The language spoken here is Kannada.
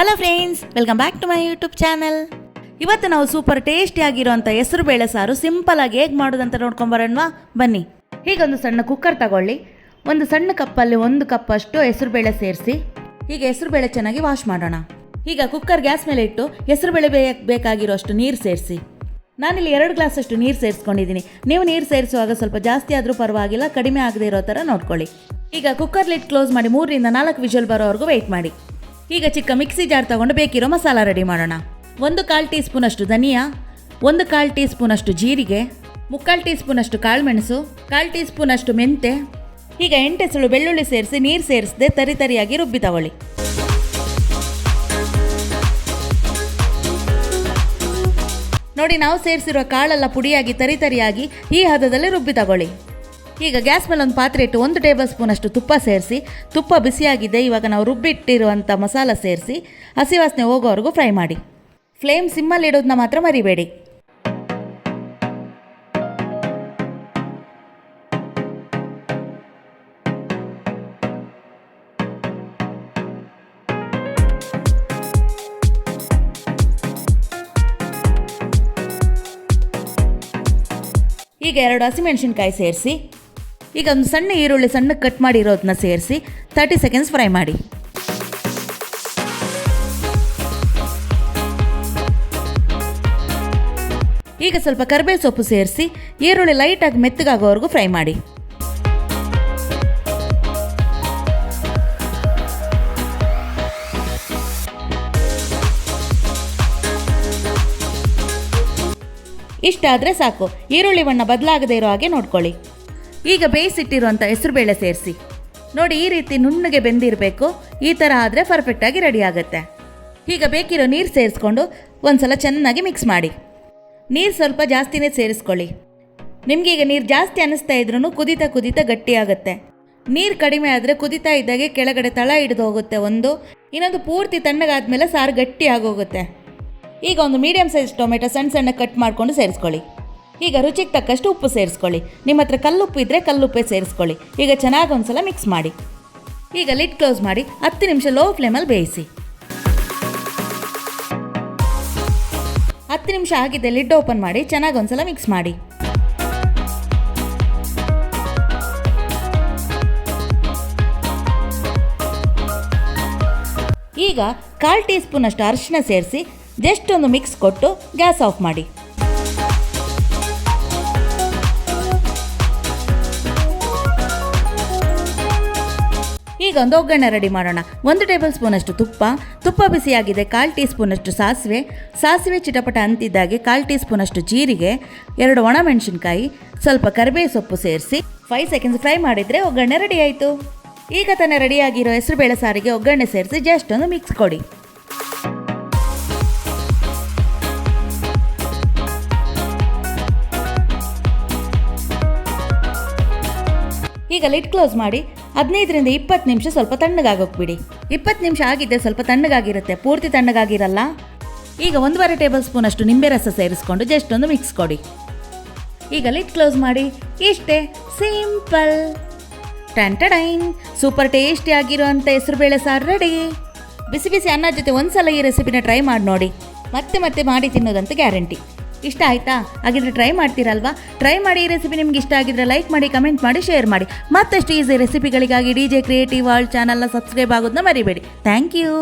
Hello friends welcome back to my YouTube channel ಇವತ್ತು ನಾವು ಸೂಪರ್ ಟೇಸ್ಟಿ ಆಗಿರುವಂಥ ಹೆಸರು ಬೇಳೆ ಸಾರು ಸಿಂಪಲ್ ಆಗಿ ಹೇಗೆ ಮಾಡೋದಂತ ನೋಡ್ಕೊಂಬರೋಣವಾ ಬನ್ನಿ. ಹೀಗೊಂದು ಸಣ್ಣ ಕುಕ್ಕರ್ ತಗೊಳ್ಳಿ. ಒಂದು ಸಣ್ಣ ಕಪ್ಪಲ್ಲಿ ಒಂದು ಕಪ್ ಅಷ್ಟು ಹೆಸರು ಬೇಳೆ ಸೇರಿಸಿ, ಈಗ ಹೆಸರು ಬೇಳೆ ಚೆನ್ನಾಗಿ ವಾಶ್ ಮಾಡೋಣ. ಈಗ ಕುಕ್ಕರ್ ಗ್ಯಾಸ್ ಮೇಲೆ ಇಟ್ಟು ಹೆಸರು ಬೇಳೆ ಬೇಕಾಗಿರೋ ಅಷ್ಟು ನೀರು ಸೇರಿಸಿ. ನಾನಿಲ್ಲಿ ಎರಡು ಗ್ಲಾಸ್ ಅಷ್ಟು ನೀರು ಸೇರಿಸ್ಕೊಂಡಿದ್ದೀನಿ. ನೀವು ನೀರು ಸೇರಿಸುವಾಗ ಸ್ವಲ್ಪ ಜಾಸ್ತಿ ಆದರೂ ಪರವಾಗಿಲ್ಲ, ಕಡಿಮೆ ಆಗದೆ ಇರೋ ಥರ ನೋಡ್ಕೊಳ್ಳಿ. ಈಗ ಕುಕ್ಕರ್ ಲಿಟ್ ಕ್ಲೋಸ್ ಮಾಡಿ ಮೂರರಿಂದ ನಾಲ್ಕು ವಿಷಲ್ ಬರೋವರೆಗೂ ವೆಯ್ಟ್ ಮಾಡಿ. ಈಗ ಚಿಕ್ಕ ಮಿಕ್ಸಿ ಜಾರ್ ತಗೊಂಡು ಬೇಕಿರೋ ಮಸಾಲ ರೆಡಿ ಮಾಡೋಣ. ಒಂದು ಕಾಲು ಟೀ ಸ್ಪೂನಷ್ಟು ಧನಿಯಾ, ಒಂದು ಕಾಲು ಟೀ ಸ್ಪೂನಷ್ಟು ಜೀರಿಗೆ, ಮುಕ್ಕಾಲು ಟೀ ಸ್ಪೂನಷ್ಟು ಕಾಳುಮೆಣಸು, ಕಾಲು ಟೀ ಸ್ಪೂನಷ್ಟು ಮೆಂತೆ ಈಗ ಎಂಟೆಸಳು ಬೆಳ್ಳುಳ್ಳಿ ಸೇರಿಸಿ ನೀರು ಸೇರಿಸದೆ ತರಿ ತರಿಯಾಗಿ ರುಬ್ಬಿ ತಗೊಳ್ಳಿ. ನೋಡಿ, ನಾವು ಸೇರಿಸಿರುವ ಕಾಳೆಲ್ಲ ಪುಡಿಯಾಗಿ ತರಿ ತರಿಯಾಗಿ ಈ ಹದದಲ್ಲಿ ರುಬ್ಬಿ ತಗೊಳ್ಳಿ. ಈಗ ಗ್ಯಾಸ್ ಮೇಲೆ ಒಂದು ಪಾತ್ರೆ ಇಟ್ಟು ಒಂದು ಟೇಬಲ್ ಸ್ಪೂನಷ್ಟು ತುಪ್ಪ ಸೇರಿಸಿ, ತುಪ್ಪ ಬಿಸಿಯಾಗಿದೆ, ಇವಾಗ ನಾವು ರುಬ್ಬಿಟ್ಟಿರುವಂಥ ಮಸಾಲ ಸೇರಿಸಿ, ಹಸಿ ವಾಸನೆ ಹೋಗೋವರೆಗೂ ಫ್ರೈ ಮಾಡಿ. ಫ್ಲೇಮ್ ಸಿಮ್ಮಲ್ಲಿ ಇಡೋದನ್ನ ಮಾತ್ರ ಮರಿಬೇಡಿ. ಈಗ ಎರಡು ಹಸಿಮೆಣಸಿನ್ಕಾಯಿ ಸೇರಿಸಿ ಈಗ ಒಂದು ಸಣ್ಣ ಈರುಳ್ಳಿ ಸಣ್ಣ ಕಟ್ ಮಾಡಿರೋದನ್ನ ಸೇರಿಸಿ ತರ್ಟಿ ಸೆಕೆಂಡ್ಸ್ ಫ್ರೈ ಮಾಡಿ. ಈಗ ಸ್ವಲ್ಪ ಕರಿಬೇವು ಸೊಪ್ಪು ಸೇರಿಸಿ ಈರುಳ್ಳಿ ಲೈಟಾಗಿ ಮೆತ್ತಗಾಗೋವರೆಗೂ ಫ್ರೈ ಮಾಡಿ. ಇಷ್ಟಾದರೆ ಸಾಕು. ಈರುಳ್ಳಿ ಬಣ್ಣ ಬದಲಾಗದೇ ಇರೋ ಹಾಗೆ ನೋಡ್ಕೊಳ್ಳಿ. ಈಗ ಬೇಯಿಸಿಟ್ಟಿರುವಂಥ ಹೆಸರುಬೇಳೆ ಸೇರಿಸಿ. ನೋಡಿ ಈ ರೀತಿ ನುಣ್ಣಗೆ ಬೆಂದಿರಬೇಕು. ಈ ಥರ ಆದರೆ ಪರ್ಫೆಕ್ಟಾಗಿ ರೆಡಿ ಆಗುತ್ತೆ. ಈಗ ಬೇಕಿರೋ ನೀರು ಸೇರಿಸ್ಕೊಂಡು ಒಂದ್ಸಲ ಚೆನ್ನಾಗಿ ಮಿಕ್ಸ್ ಮಾಡಿ. ನೀರು ಸ್ವಲ್ಪ ಜಾಸ್ತಿನೇ ಸೇರಿಸ್ಕೊಳ್ಳಿ. ನಿಮಗೆ ಈಗ ನೀರು ಜಾಸ್ತಿ ಅನ್ನಿಸ್ತಾ ಇದ್ರೂ ಕುದೀತಾ ಕುದೀತಾ ಗಟ್ಟಿಯಾಗುತ್ತೆ ನೀರು ಕಡಿಮೆ ಆದರೆ ಕುದಿತಾ ಇದ್ದಾಗೆ ಕೆಳಗಡೆ ತಳ ಹಿಡಿದು ಹೋಗುತ್ತೆ ಒಂದು. ಇನ್ನೊಂದು ಪೂರ್ತಿ ತಣ್ಣಗಾದ ಮೇಲೆ ಸಾರು ಗಟ್ಟಿ ಆಗೋಗುತ್ತೆ. ಈಗ ಒಂದು ಮೀಡಿಯಮ್ ಸೈಜ್ ಟೊಮೆಟೊ ಸಣ್ಣ ಸಣ್ಣ ಕಟ್ ಮಾಡಿಕೊಂಡು ಸೇರಿಸ್ಕೊಳ್ಳಿ. ಈಗ ರುಚಿಗೆ ತಕ್ಕಷ್ಟು ಉಪ್ಪು ಸೇರಿಸ್ಕೊಳ್ಳಿ. ನಿಮ್ಮ ಹತ್ರ ಕಲ್ಲುಪ್ಪು ಇದ್ದರೆ ಕಲ್ಲುಪ್ಪೇ ಸೇರಿಸ್ಕೊಳ್ಳಿ. ಈಗ ಚೆನ್ನಾಗಿ ಒಂದ್ಸಲ ಮಿಕ್ಸ್ ಮಾಡಿ. ಈಗ ಲಿಡ್ ಕ್ಲೋಸ್ ಮಾಡಿ ಹತ್ತು ನಿಮಿಷ ಲೋ ಫ್ಲೇಮಲ್ಲಿ ಬೇಯಿಸಿ. ಹತ್ತು ನಿಮಿಷ ಆಗಿದೆ ಲಿಡ್ ಓಪನ್ ಮಾಡಿ ಚೆನ್ನಾಗಿ ಒಂದ್ಸಲ ಮಿಕ್ಸ್ ಮಾಡಿ. ಈಗ ಕಾಲು ಟೀ ಸ್ಪೂನಷ್ಟು ಅರಿಶಿನ ಸೇರಿಸಿ ಜಸ್ಟ್ ಒಂದು ಮಿಕ್ಸ್ ಕೊಟ್ಟು ಗ್ಯಾಸ್ ಆಫ್ ಮಾಡಿ. ಈಗ ಒಂದು ಒಗ್ಗರಣೆ ರೆಡಿ ಮಾಡೋಣ. ಒಂದು ಟೇಬಲ್ ಸ್ಪೂನಷ್ಟು ತುಪ್ಪ ತುಪ್ಪ ಬಿಸಿಯಾಗಿದೆ, ಕಾಲು ಟೀ ಸ್ಪೂನಷ್ಟು ಸಾಸಿವೆ ಸಾಸಿವೆ ಚಿಟಪಟ ಅಂತಿದ್ದಾಗೆ ಕಾಲು ಟೀ ಸ್ಪೂನಷ್ಟು ಜೀರಿಗೆ, ಎರಡು ಒಣಮೆಣಸಿನ್ಕಾಯಿ ಸ್ವಲ್ಪ ಕರಿಬೇವು ಸೊಪ್ಪು ಸೇರಿಸಿ ಫೈವ್ ಸೆಕೆಂಡ್ಸ್ ಫ್ರೈ ಮಾಡಿದರೆ ಒಗ್ಗರಣೆ ರೆಡಿ ಆಯಿತು. ಈಗ ತಾನೇ ರೆಡಿಯಾಗಿರೋ ಹೆಸರುಬೇಳೆ ಸಾರಿಗೆ ಒಗ್ಗರಣೆ ಸೇರಿಸಿ ಜಸ್ಟ್ ಒಂದು ಮಿಕ್ಸ್ ಕೊಡಿ. ಈಗ ಲಿಡ್ ಕ್ಲೋಸ್ ಮಾಡಿ ಹದಿನೈದರಿಂದ ಇಪ್ಪತ್ತು ನಿಮಿಷ ಸ್ವಲ್ಪ ತಣ್ಣಗಾಗೋಗ್ಬಿಡಿ. ಇಪ್ಪತ್ತು ನಿಮಿಷ ಆಗಿದ್ದೆ ಸ್ವಲ್ಪ ತಣ್ಣಗಾಗಿರುತ್ತೆ, ಪೂರ್ತಿ ತಣ್ಣಗಾಗಿರಲ್ಲ? ಈಗ ಒಂದೂವರೆ ಟೇಬಲ್ ಸ್ಪೂನ್ ಅಷ್ಟು ನಿಂಬೆ ರಸ ಸೇರಿಸ್ಕೊಂಡು ಜಸ್ಟ್ ಒಂದು ಮಿಕ್ಸ್ ಕೊಡಿ. ಈಗ ಲಿಟ್ ಕ್ಲೋಸ್ ಮಾಡಿ, ಇಷ್ಟೇ, ಸಿಂಪಲ್. ಟೈನ್ ಸೂಪರ್ ಟೇಸ್ಟಿ ಆಗಿರುವಂಥ ಹೆಸರುಬೇಳೆ ಸಾರು ರೆಡಿ ಬಿಸಿ ಬಿಸಿ ಅನ್ನ ಜೊತೆ ಒಂದ್ಸಲ ಈ ರೆಸಿಪಿನ ಟ್ರೈ ಮಾಡಿ ನೋಡಿ. ಮತ್ತೆ ಮತ್ತೆ ಮಾಡಿ ತಿನ್ನೋದಂತ ಗ್ಯಾರಂಟಿ ಇಷ್ಟ ಆಯ್ತಾ? ಹಾಗಿದ್ರೆ ಟ್ರೈ ಮಾಡ್ತೀರಲ್ವಾ? ಟ್ರೈ ಮಾಡಿ ಈ ರೆಸಿಪಿ ನಿಮ್ಗೆ ಇಷ್ಟ ಆಗಿದ್ರೆ ಲೈಕ್ ಮಾಡಿ ಕಮೆಂಟ್ ಮಾಡಿ ಶೇರ್ ಮಾಡಿ. ಮತ್ತಷ್ಟು ಈಸಿ ರೆಸಿಪಿಗಳಿಗಾಗಿ ಡಿ ಜೆ ಕ್ರಿಯೇಟಿವ್ ವರ್ಲ್ಡ್ ಚಾನಲ್ನ ಸಬ್ಸ್ಕ್ರೈಬ್ ಆಗೋದನ್ನ ಮರಿಬೇಡಿ. Thank you